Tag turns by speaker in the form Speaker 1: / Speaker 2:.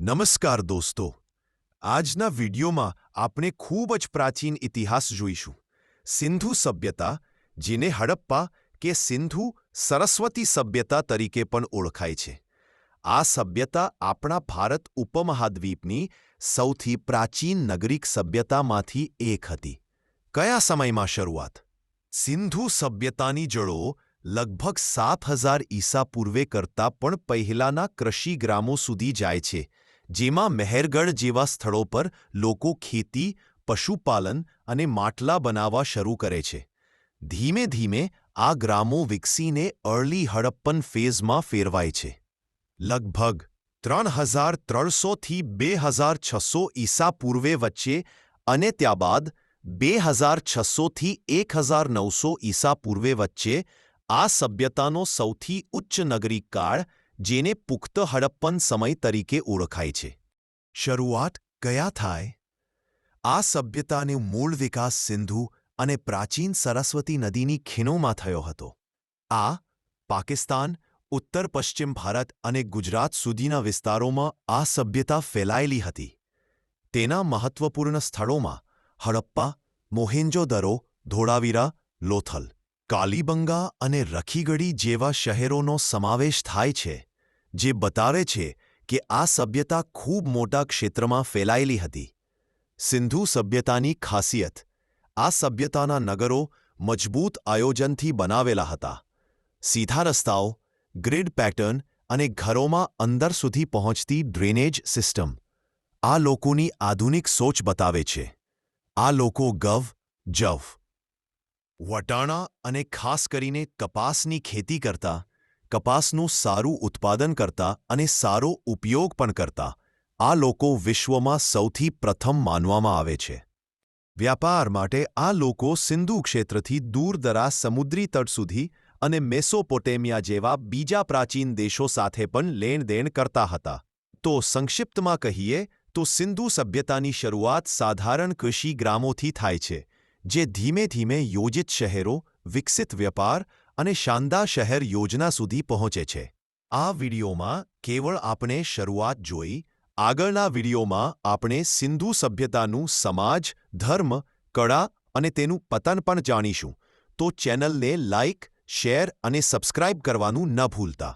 Speaker 1: નમસ્કાર દોસ્તો. આજના વિડીયોમાં આપણે ખૂબ જ પ્રાચીન ઇતિહાસ જોઈશું. સિંધુ સભ્યતા, જેને હડપ્પા કે સિંધુ સરસ્વતી સભ્યતા તરીકે પણ ઓળખાય છે. આ સભ્યતા આપણા ભારત ઉપમહાદ્વીપની સૌથી પ્રાચીન નગરીક સભ્યતામાંથી એક હતી. કયા સમયમાં શરૂઆત? સિંધુ સભ્યતાની જડો લગભગ સાત હજાર ઈસા પૂર્વે કરતાં પણ પહેલાના કૃષિ ગ્રામો સુધી જાય છે. જેમાં મહેરગઢ જેવા સ્થળો પર લોકો ખેતી, પશુપાલન અને માટલા બનાવવા શરૂ કરે છે. ધીમે ધીમે આ ગ્રામો વિકસીને અર્લી હડપ્પન ફેઝમાં ફેરવાય છે. લગભગ ત્રણ હજાર ત્રણસોથી બે હજાર છસો ઈસા પૂર્વે વચ્ચે અને ત્યારબાદ બે હજાર છસોથી એક હજાર નવસો ઈસા પૂર્વે વચ્ચે આ સભ્યતાનો સૌથી ઉચ્ચ નગરીક કાળ જેને પુખ્ત હડપ્પન સમય તરીકે ઓળખાય છે. શરૂઆત કયા થાય? આ સભ્યતાનો મૂળ વિકાસ સિંધુ અને પ્રાચીન સરસ્વતી નદીની ખીણોમાં થયો હતો. આ પાકિસ્તાન, ઉત્તર પશ્ચિમ ભારત અને ગુજરાત સુધીના વિસ્તારોમાં આ સભ્યતા ફેલાયેલી હતી. તેના મહત્વપૂર્ણ સ્થળોમાં હડપ્પા, મોહેન્જોદરો, ધોળાવીરા, લોથલ કાલીબંગા અને રખીગઢી જેવા શહેરોનો સમાવેશ થાય છે, જે બતાવે છે કે આ સભ્યતા ખૂબ મોટા ક્ષેત્રમાં ફેલાયેલી હતી. સિંધુ સભ્યતાની ખાસિયત, આ સભ્યતાના નગરો મજબૂત આયોજનથી બનાવેલા હતા. સીધા રસ્તાઓ, ગ્રીડ પેટર્ન અને ઘરોમાં અંદર સુધી પહોંચતી ડ્રેનેજ સિસ્ટમ, આ લોકોની આધુનિક સોચ બતાવે છે. આ લોકો ગવ, જવ વટાણા અને ખાસ કરીને કપાસની ખેતી કરતા, કપાસનું સારું ઉત્પાદન કરતા અને સારો ઉપયોગ પણ કરતા, આ લોકો વિશ્વમાં સૌથી પ્રથમ માનવામાં આવે છે. વ્યાપાર માટે આ લોકો સિંધુ ક્ષેત્રથી દૂરદરાજ સમુદ્રી તટ સુધી અને મેસોપોટેમિયા જેવા બીજા પ્રાચીન દેશો સાથે પણ લેણદેણ કરતા હતા. તો સંક્ષિપ્તમાં કહીએ તો સિંધુ સભ્યતાની શરૂઆત સાધારણ કૃષિ ગ્રામોથી થાય છે જે ધીમે ધીમે યોજિત શહેરો, વિકસિત વ્યાપાર અને શાનદાર શહેર યોજના સુધી પહોંચે છે. આ વિડીયોમાં કેવળ આપણે શરૂઆત જોઈ, આગળના વિડીયોમાં આપણે સિંધુ સભ્યતાનું સમાજ, ધર્મ, કળા અને તેનું પતન પણ જાણીશું. તો ચેનલને લાઇક શેર અને સબસ્ક્રાઇબ કરવાનું ન ભૂલતા.